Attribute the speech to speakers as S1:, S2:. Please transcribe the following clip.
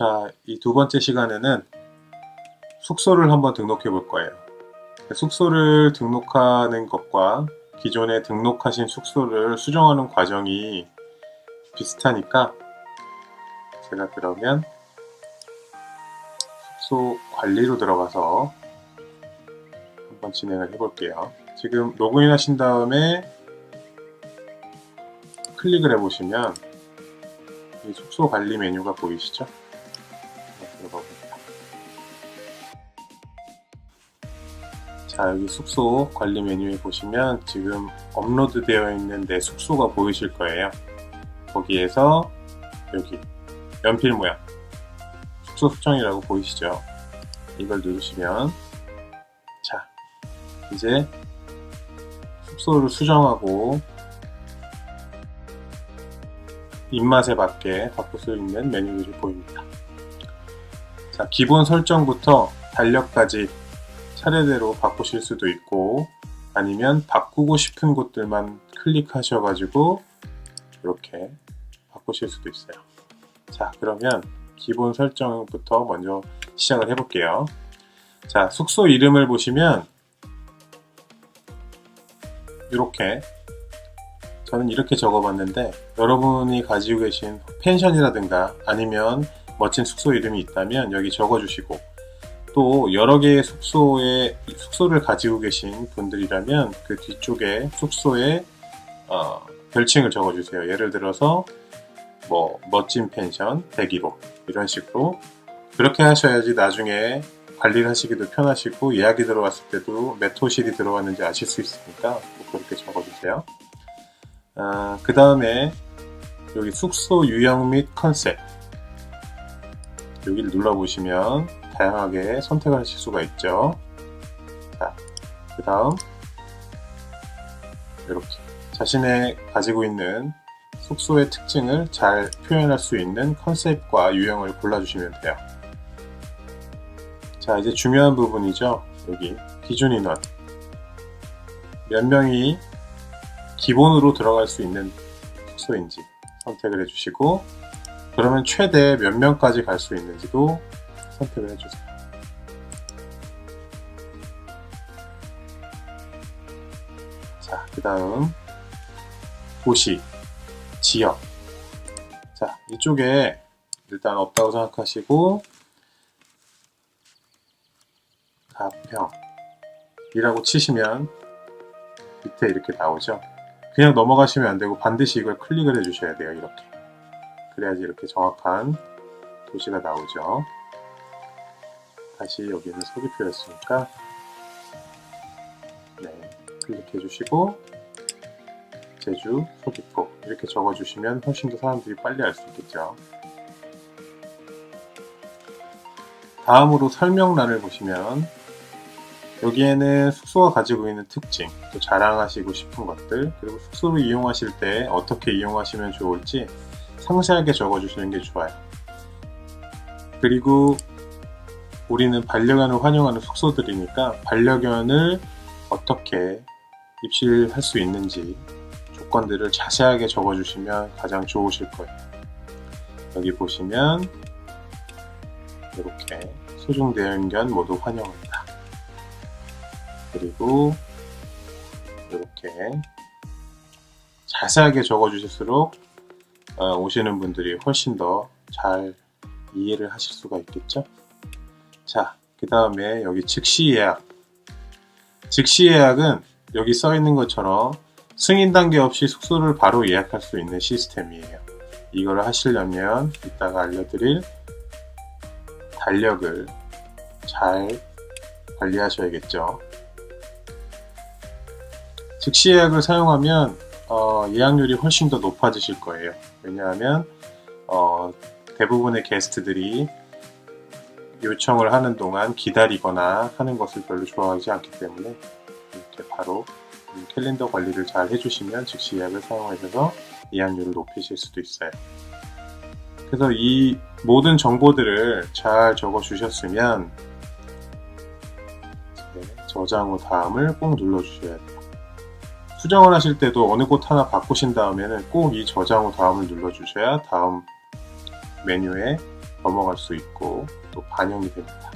S1: 자, 이 두 번째 시간에는 숙소를 한번 등록해 볼 거예요. 숙소를 등록하는 것과 기존에 등록하신 숙소를 수정하는 과정이 비슷하니까 제가 그러면 숙소 관리로 들어가서 한번 진행을 해 볼게요. 지금 로그인 하신 다음에 클릭을 해 보시면 이 숙소 관리 메뉴가 보이시죠? 자, 여기 숙소 관리 메뉴에 보시면 지금 업로드 되어 있는 내 숙소가 보이실 거예요. 거기에서 여기 연필 모양 숙소 수정이라고 보이시죠? 이걸 누르시면 자, 이제 숙소를 수정하고 입맛에 맞게 바꿀 수 있는 메뉴들이 보입니다. 자, 기본 설정부터 달력까지 차례대로 바꾸실 수도 있고 아니면 바꾸고 싶은 곳들만 클릭하셔가지고 이렇게 바꾸실 수도 있어요. 자, 그러면 기본 설정부터 먼저 시작을 해볼게요. 자, 숙소 이름을 보시면 이렇게 저는 이렇게 적어봤는데 여러분이 가지고 계신 펜션이라든가 아니면 멋진 숙소 이름이 있다면 여기 적어주시고 또 여러 개의 숙소에 숙소를 가지고 계신 분들이라면 그 뒤쪽에 숙소에 어, 별칭을 적어주세요. 예를 들어서 뭐 멋진 펜션 101호 이런 식으로 그렇게 하셔야지 나중에 관리를 하시기도 편하시고 예약이 들어왔을 때도 몇 호실이 들어왔는지 아실 수 있으니까 꼭 그렇게 적어주세요. 아, 그 다음에 여기 숙소 유형 및 컨셉 여기를 눌러보시면 다양하게 선택을 하실 수가 있죠. 자, 그 다음 이렇게 자신의 가지고 있는 숙소의 특징을 잘 표현할 수 있는 컨셉과 유형을 골라주시면 돼요. 자, 이제 중요한 부분이죠. 여기 기준 인원 몇 명이 기본으로 들어갈 수 있는 숙소인지 선택을 해주시고 그러면 최대 몇 명까지 갈 수 있는지도 선택을 해주세요. 자, 그 다음 도시, 지역. 자, 이쪽에 일단 없다고 생각하시고 가평이라고 치시면 밑에 이렇게 나오죠. 그냥 넘어가시면 안 되고 반드시 이걸 클릭을 해 주셔야 돼요. 이렇게. 그래야지 이렇게 정확한 도시가 나오죠. 다시 여기는 서귀표였으니까 네, 클릭해 주시고 제주, 서귀포 이렇게 적어 주시면 훨씬 더 사람들이 빨리 알 수 있겠죠. 다음으로 설명란을 보시면 여기에는 숙소가 가지고 있는 특징, 또 자랑하시고 싶은 것들, 그리고 숙소를 이용하실 때 어떻게 이용하시면 좋을지 상세하게 적어주시는 게 좋아요. 그리고 우리는 반려견을 환영하는 숙소들이니까 반려견을 어떻게 입실할 수 있는지 조건들을 자세하게 적어주시면 가장 좋으실 거예요. 여기 보시면 이렇게 소중 대형견 모두 환영한다. 그리고 이렇게 자세하게 적어주실수록 어, 오시는 분들이 훨씬 더 잘 이해를 하실 수가 있겠죠. 자, 그 다음에 여기 즉시 예약. 즉시 예약은 여기 써 있는 것처럼 승인 단계 없이 숙소를 바로 예약할 수 있는 시스템이에요. 이걸 하시려면 이따가 알려드릴 달력을 잘 관리하셔야겠죠. 즉시 예약을 사용하면 어, 예약률이 훨씬 더 높아지실 거예요. 왜냐하면 어, 대부분의 게스트들이 요청을 하는 동안 기다리거나 하는 것을 별로 좋아하지 않기 때문에 이렇게 바로 캘린더 관리를 잘 해주시면 즉시 예약을 사용하셔서 예약률을 높이실 수도 있어요. 그래서 이 모든 정보들을 잘 적어 주셨으면 저장 후 다음을 꼭 눌러 주셔야 돼요. 수정을 하실 때도 어느 곳 하나 바꾸신 다음에는 꼭 이 저장 후 다음을 눌러 주셔야 다음 메뉴에 넘어갈 수 있고 또 반영이 됩니다.